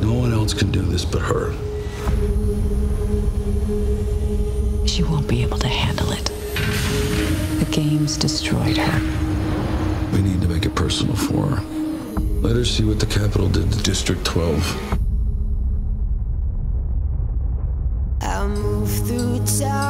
No one else can do this but her. She won't be able to handle it. The game's destroyed her. We need to make it personal for her. Let her see what the Capitol did to District 12. I move through time.